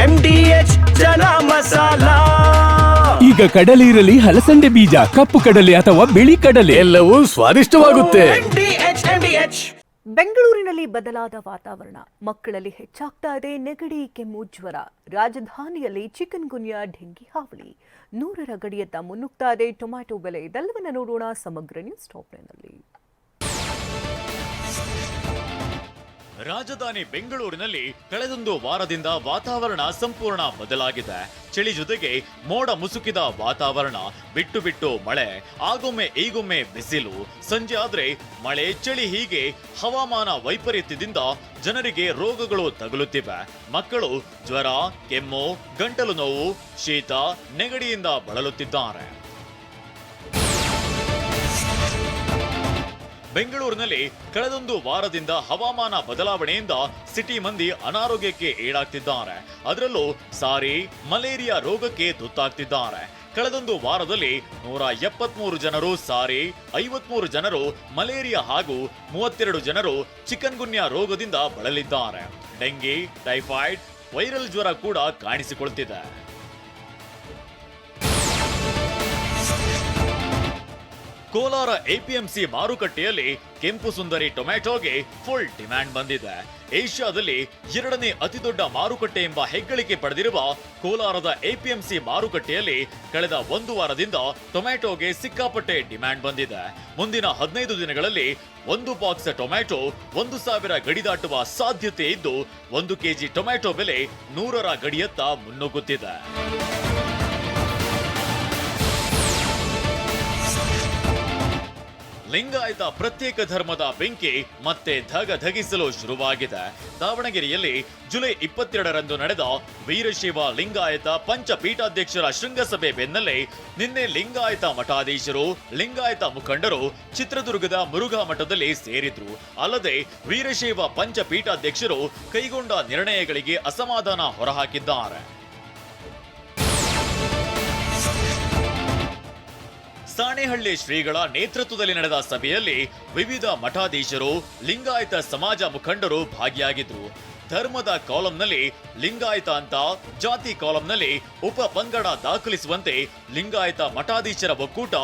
M D H chana masala. ಈಗ ಕಡಲೆ ಇರಲಿ ಹಲಸಂಡೆ ಬೀಜ ಕಪ್ಪು ಕಡಲೆ ಅಥವಾ ಬಿಳಿ ಕಡಲೆ. ಎಲ್ಲವೂ ಸ್ವಾದಿಷ್ಟವಾಗುತ್ತೆ. M D H M D H ಬೆಂಗಳೂರಿನಲ್ಲಿ ಬದಲಾದ ವಾತಾವರಣ. ಮಕ್ಕಳಲ್ಲಿ ಹೆಚ್ಚಾಗ್ತಾ ಇದೆ ನೆಗಡಿ ಕೆಮ್ಮು ಜ್ವರ. ರಾಜಧಾನಿಯಲ್ಲಿ ಚಿಕನ್ ಗುನ್ಯಾ ಡೆಂಗಿ ಹಾವಳಿ. ನೂರರ ಗಡಿಯತ್ತ ಮುನ್ನುಗ್ತಾ ಇದೆ ಟೊಮ್ಯಾಟೊ ಬೆಲೆ. ಇದೆಲ್ಲವನ್ನ ನೋಡೋಣ ಸಮಗ್ರ ನ್ಯೂಸ್ ಟಾಪ್ನಲ್ಲಿ ರಾಜಧಾನಿ ಬೆಂಗಳೂರಿನಲ್ಲಿ ಕಳೆದೊಂದು ವಾರದಿಂದ ವಾತಾವರಣ ಸಂಪೂರ್ಣ ಬದಲಾಗಿದೆ. ಚಳಿ ಜೊತೆಗೆ ಮೋಡ ಮುಸುಕಿದ ವಾತಾವರಣ, ಬಿಟ್ಟು ಬಿಟ್ಟು ಮಳೆ, ಆಗೊಮ್ಮೆ ಈಗೊಮ್ಮೆ ಬಿಸಿಲು. ಸಂಜೆ ಆದ್ರೆ ಮಳೆ, ಚಳಿ ಹೀಗೆ ಹವಾಮಾನ ವೈಪರೀತ್ಯದಿಂದ ಜನರಿಗೆ ರೋಗಗಳು ತಗುಲುತ್ತಿವೆ. ಮಕ್ಕಳು ಜ್ವರ, ಕೆಮ್ಮು, ಗಂಟಲು ನೋವು, ಶೀತ ನೆಗಡಿಯಿಂದ ಬಳಲುತ್ತಿದ್ದಾರೆ. ಬೆಂಗಳೂರಿನಲ್ಲಿ ಕಳೆದೊಂದು ವಾರದಿಂದ ಹವಾಮಾನ ಬದಲಾವಣೆಯಿಂದ ಸಿಟಿ ಮಂದಿ ಅನಾರೋಗ್ಯಕ್ಕೆ ಈಡಾಗ್ತಿದ್ದಾರೆ. ಅದರಲ್ಲೂ ಸಾರಿ, ಮಲೇರಿಯಾ ರೋಗಕ್ಕೆ ತುತ್ತಾಗ್ತಿದ್ದಾರೆ. ಕಳೆದೊಂದು ವಾರದಲ್ಲಿ ನೂರ ಎಪ್ಪತ್ಮೂರು ಜನರು ಸಾರಿ, ಐವತ್ಮೂರು ಜನರು ಮಲೇರಿಯಾ ಹಾಗೂ ಮೂವತ್ತೆರಡು ಜನರು ಚಿಕನ್ ಗುನ್ಯಾ ರೋಗದಿಂದ ಬಳಲಿದ್ದಾರೆ. ಡೆಂಗಿ, ಟೈಫಾಯ್ಡ್, ವೈರಲ್ ಜ್ವರ ಕೂಡ ಕಾಣಿಸಿಕೊಳ್ತಿದೆ. ಕೋಲಾರ ಎಪಿಎಂಸಿ ಮಾರುಕಟ್ಟೆಯಲ್ಲಿ ಕೆಂಪು ಸುಂದರಿ ಟೊಮ್ಯಾಟೋಗೆ ಫುಲ್ ಡಿಮ್ಯಾಂಡ್ ಬಂದಿದೆ. ಏಷ್ಯಾದಲ್ಲಿ ಎರಡನೇ ಅತಿದೊಡ್ಡ ಮಾರುಕಟ್ಟೆ ಎಂಬ ಹೆಗ್ಗಳಿಕೆ ಪಡೆದಿರುವ ಕೋಲಾರದ ಎಪಿಎಂಸಿ ಮಾರುಕಟ್ಟೆಯಲ್ಲಿ ಕಳೆದ ಒಂದು ವಾರದಿಂದ ಟೊಮ್ಯಾಟೋಗೆ ಸಿಕ್ಕಾಪಟ್ಟೆ ಡಿಮ್ಯಾಂಡ್ ಬಂದಿದೆ. ಮುಂದಿನ ಹದಿನೈದು ದಿನಗಳಲ್ಲಿ ಒಂದು ಬಾಕ್ಸ್ ಟೊಮ್ಯಾಟೊ ಒಂದು ಸಾವಿರ ಗಡಿ ದಾಟುವ ಸಾಧ್ಯತೆ ಇದ್ದು, ಒಂದು ಕೆಜಿ ಟೊಮ್ಯಾಟೊ ಬೆಲೆ ನೂರರ ಗಡಿಯತ್ತ ಮುನ್ನುಗ್ಗುತ್ತಿದೆ. ಲಿಂಗಾಯತ ಪ್ರತ್ಯೇಕ ಧರ್ಮದ ಬೆಂಕಿ ಮತ್ತೆ ಧಗ ಧಗಿಸಲು ಶುರುವಾಗಿದೆ. ದಾವಣಗೆರೆಯಲ್ಲಿ ಜುಲೈ ಇಪ್ಪತ್ತೆರಡರಂದು ನಡೆದ ವೀರಶೈವ ಲಿಂಗಾಯತ ಪಂಚಪೀಠಾಧ್ಯಕ್ಷರ ಶೃಂಗಸಭೆ ಬೆನ್ನಲ್ಲೇ ನಿನ್ನೆ ಲಿಂಗಾಯತ ಮಠಾಧೀಶರು, ಲಿಂಗಾಯತ ಮುಖಂಡರು ಚಿತ್ರದುರ್ಗದ ಮುರುಘಾ ಮಠದಲ್ಲಿ ಸೇರಿದ್ರು. ಅಲ್ಲದೆ ವೀರಶೈವ ಪಂಚಪೀಠಾಧ್ಯಕ್ಷರು ಕೈಗೊಂಡ ನಿರ್ಣಯಗಳಿಗೆ ಅಸಮಾಧಾನ ಹೊರಹಾಕಿದ್ದಾರೆ. ಸಾಣೆಹಳ್ಳಿ ಶ್ರೀಗಳ ನೇತೃತ್ವದಲ್ಲಿ ನಡೆದ ಸಭೆಯಲ್ಲಿ ವಿವಿಧ ಮಠಾಧೀಶರು, ಲಿಂಗಾಯತ ಸಮಾಜ ಮುಖಂಡರು ಭಾಗಿಯಾಗಿದ್ದರು ಧರ್ಮದ ಕಾಲಂನಲ್ಲಿ ಲಿಂಗಾಯತ ಅಂತ ಜಾತಿ ಕಾಲಂನಲ್ಲಿ ಉಪ ಪಂಗಡ ದಾಖಲಿಸುವಂತೆ ಲಿಂಗಾಯತ ಮಠಾಧೀಶರ ಒಕ್ಕೂಟ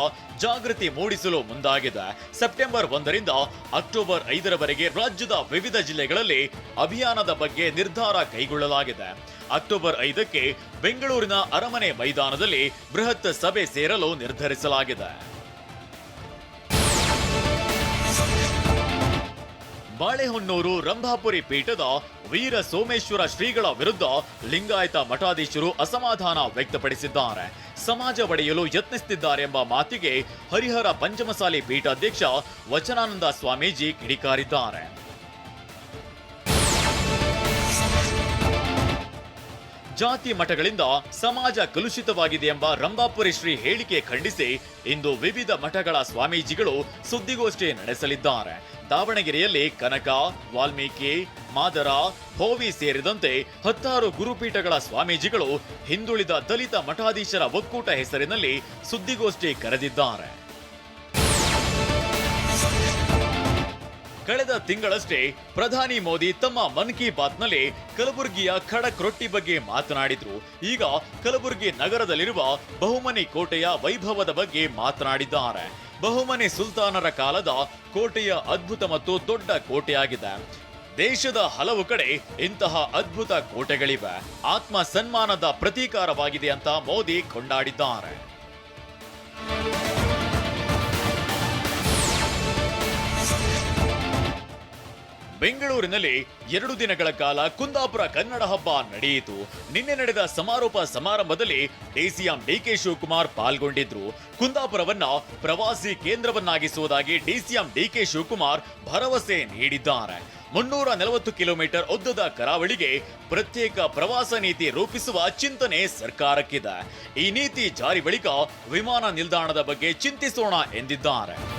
ಜಾಗೃತಿ ಮೂಡಿಸಲು ಮುಂದಾಗಿದೆ. ಸೆಪ್ಟೆಂಬರ್ ಒಂದರಿಂದ ಅಕ್ಟೋಬರ್ ಐದರವರೆಗೆ ರಾಜ್ಯದ ವಿವಿಧ ಜಿಲ್ಲೆಗಳಲ್ಲಿ ಅಭಿಯಾನದ ಬಗ್ಗೆ ನಿರ್ಧಾರ ಕೈಗೊಳ್ಳಲಾಗಿದೆ. ಅಕ್ಟೋಬರ್ ಐದಕ್ಕೆ ಬೆಂಗಳೂರಿನ ಅರಮನೆ ಮೈದಾನದಲ್ಲಿ ಬೃಹತ್ ಸಭೆ ಸೇರಲು ನಿರ್ಧರಿಸಲಾಗಿದೆ. ಬಾಳೆಹೊನ್ನೂರು ರಂಭಾಪುರಿ ಪೀಠದ ವೀರ ಸೋಮೇಶ್ವರ ಶ್ರೀಗಳ ವಿರುದ್ಧ ಲಿಂಗಾಯತ ಮಠಾಧೀಶರು ಅಸಮಾಧಾನ ವ್ಯಕ್ತಪಡಿಸಿದ್ದಾರೆ. ಸಮಾಜ ಒಡೆಯಲು ಯತ್ನಿಸುತ್ತಿದ್ದಾರೆ ಎಂಬ ಮಾತಿಗೆ ಹರಿಹರ ಪಂಚಮಸಾಲಿ ಪೀಠಾಧ್ಯಕ್ಷ ವಚನಾನಂದ ಸ್ವಾಮೀಜಿ ಕಿಡಿಕಾರಿದ್ದಾರೆ. ಜಾತಿ ಮಠಗಳಿಂದ ಸಮಾಜ ಕಲುಷಿತವಾಗಿದೆ ಎಂಬ ರಂಭಾಪುರಿ ಶ್ರೀ ಹೇಳಿಕೆ ಖಂಡಿಸಿ ಇಂದು ವಿವಿಧ ಮಠಗಳ ಸ್ವಾಮೀಜಿಗಳು ಸುದ್ದಿಗೋಷ್ಠಿ ನಡೆಸಲಿದ್ದಾರೆ. ದಾವಣಗೆರೆಯಲ್ಲಿ ಕನಕ, ವಾಲ್ಮೀಕಿ, ಮಾದರ, ಹೋವಿ ಸೇರಿದಂತೆ ಹತ್ತಾರು ಗುರುಪೀಠಗಳ ಸ್ವಾಮೀಜಿಗಳು ಹಿಂದುಳಿದ ದಲಿತ ಮಠಾಧೀಶರ ಒಕ್ಕೂಟ ಹೆಸರಿನಲ್ಲಿ ಸುದ್ದಿಗೋಷ್ಠಿ ಕರೆದಿದ್ದಾರೆ. ಕಳೆದ ತಿಂಗಳಷ್ಟೇ ಪ್ರಧಾನಿ ಮೋದಿ ತಮ್ಮ ಮನ್ ಕಿ ಬಾತ್ನಲ್ಲಿ ಕಲಬುರಗಿಯ ಖಡಕ್ ರೊಟ್ಟಿ ಬಗ್ಗೆ ಮಾತನಾಡಿದ್ರು. ಈಗ ಕಲಬುರಗಿ ನಗರದಲ್ಲಿರುವ ಬಹುಮನಿ ಕೋಟೆಯ ವೈಭವದ ಬಗ್ಗೆ ಮಾತನಾಡಿದ್ದಾರೆ. ಬಹುಮನಿ ಸುಲ್ತಾನರ ಕಾಲದ ಕೋಟೆಯ ಅದ್ಭುತ ಮತ್ತು ದೊಡ್ಡ ಕೋಟೆಯಾಗಿದೆ. ದೇಶದ ಹಲವು ಕಡೆ ಇಂತಹ ಅದ್ಭುತ ಕೋಟೆಗಳಿವೆ. ಆತ್ಮ ಸನ್ಮಾನದ ಪ್ರತೀಕಾರವಾಗಿದೆ ಅಂತ ಮೋದಿ ಕೊಂಡಾಡಿದ್ದಾರೆ. ಬೆಂಗಳೂರಿನಲ್ಲಿ ಎರಡು ದಿನಗಳ ಕಾಲ ಕುಂದಾಪುರ ಕನ್ನಡ ಹಬ್ಬ ನಡೆಯಿತು. ನಿನ್ನೆ ನಡೆದ ಸಮಾರೋಪ ಸಮಾರಂಭದಲ್ಲಿ ಡಿಸಿಎಂ ಡಿಕೆ ಶಿವಕುಮಾರ್ ಪಾಲ್ಗೊಂಡಿದ್ರು. ಕುಂದಾಪುರವನ್ನ ಪ್ರವಾಸಿ ಕೇಂದ್ರವನ್ನಾಗಿಸುವುದಾಗಿ ಡಿಸಿಎಂ ಡಿಕೆ ಶಿವಕುಮಾರ್ ಭರವಸೆ ನೀಡಿದ್ದಾರೆ. ಮುನ್ನೂರ ನಲವತ್ತು ಕಿಲೋಮೀಟರ್ ಉದ್ದದ ಕರಾವಳಿಗೆ ಪ್ರತ್ಯೇಕ ಪ್ರವಾಸ ನೀತಿ ರೂಪಿಸುವ ಚಿಂತನೆ ಸರ್ಕಾರಕ್ಕಿದೆ. ಈ ನೀತಿ ಜಾರಿ ಬಳಿಕ ವಿಮಾನ ನಿಲ್ದಾಣದ ಬಗ್ಗೆ ಚಿಂತಿಸೋಣ ಎಂದಿದ್ದಾರೆ.